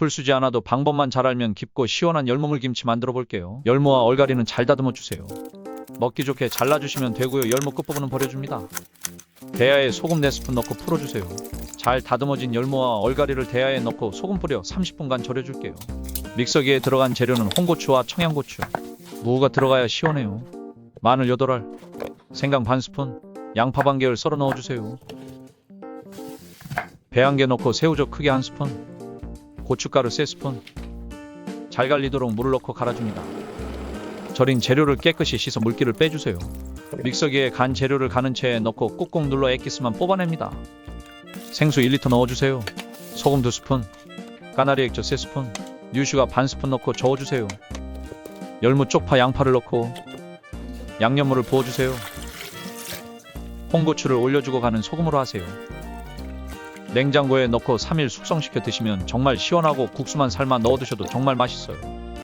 풀 쓰지 않아도 방법만 잘 알면 깊고 시원한 열무물 김치 만들어 볼게요. 열무와 얼갈이는 잘 다듬어 주세요. 먹기 좋게 잘라주시면 되고요. 열무 끝부분은 버려줍니다. 대야에 소금 4스푼 넣고 풀어주세요. 잘 다듬어진 열무와 얼갈이를 대야에 넣고 소금 뿌려 30분간 절여줄게요. 믹서기에 들어간 재료는 홍고추와 청양고추, 무가 들어가야 시원해요. 마늘 8알, 생강 반 스푼, 양파 반 개를 썰어 넣어주세요. 배 한 개 넣고 새우젓 크게 한 스푼, 고춧가루 3스푼, 잘 갈리도록 물을 넣고 갈아줍니다. 절인 재료를 깨끗이 씻어 물기를 빼주세요. 믹서기에 간 재료를 가는 채에 넣고 꾹꾹 눌러 액기스만 뽑아냅니다. 생수 1리터 넣어주세요. 소금 2스푼, 까나리 액젓 3스푼, 뉴슈가 반 스푼 넣고 저어주세요. 열무 쪽파 양파를 넣고 양념물을 부어주세요. 홍고추를 올려주고 가는 소금으로 하세요. 냉장고에 넣고 3일 숙성시켜 드시면 정말 시원하고 국수만 삶아 넣어 드셔도 정말 맛있어요.